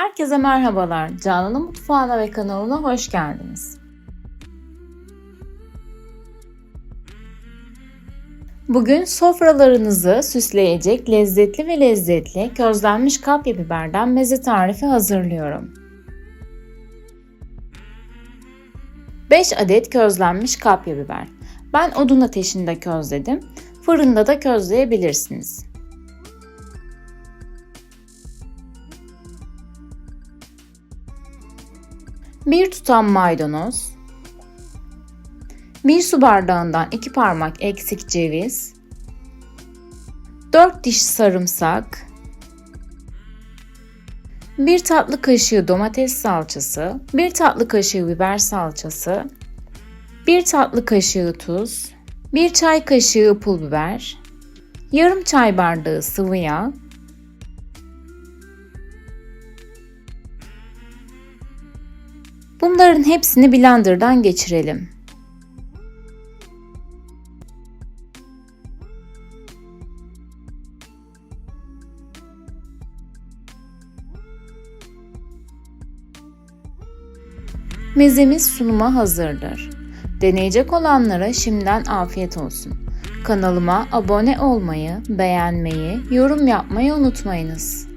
Herkese merhabalar. Canan'ın mutfağına ve kanalına hoş geldiniz. Bugün sofralarınızı süsleyecek lezzetli ve lezzetli közlenmiş kapya biberden meze tarifi hazırlıyorum. 5 adet közlenmiş kapya biber. Ben odun ateşinde közledim. Fırında da közleyebilirsiniz. Bir tutam maydanoz, bir su bardağından iki parmak eksik ceviz, 4 diş sarımsak, 1 tatlı kaşığı domates salçası, 1 tatlı kaşığı biber salçası, 1 tatlı kaşığı tuz, 1 çay kaşığı pul biber, yarım çay bardağı sıvı yağ, Bunların hepsini blenderdan geçirelim. Mezemiz sunuma hazırdır. Deneyecek olanlara şimdiden afiyet olsun. Kanalıma abone olmayı, beğenmeyi, yorum yapmayı unutmayınız.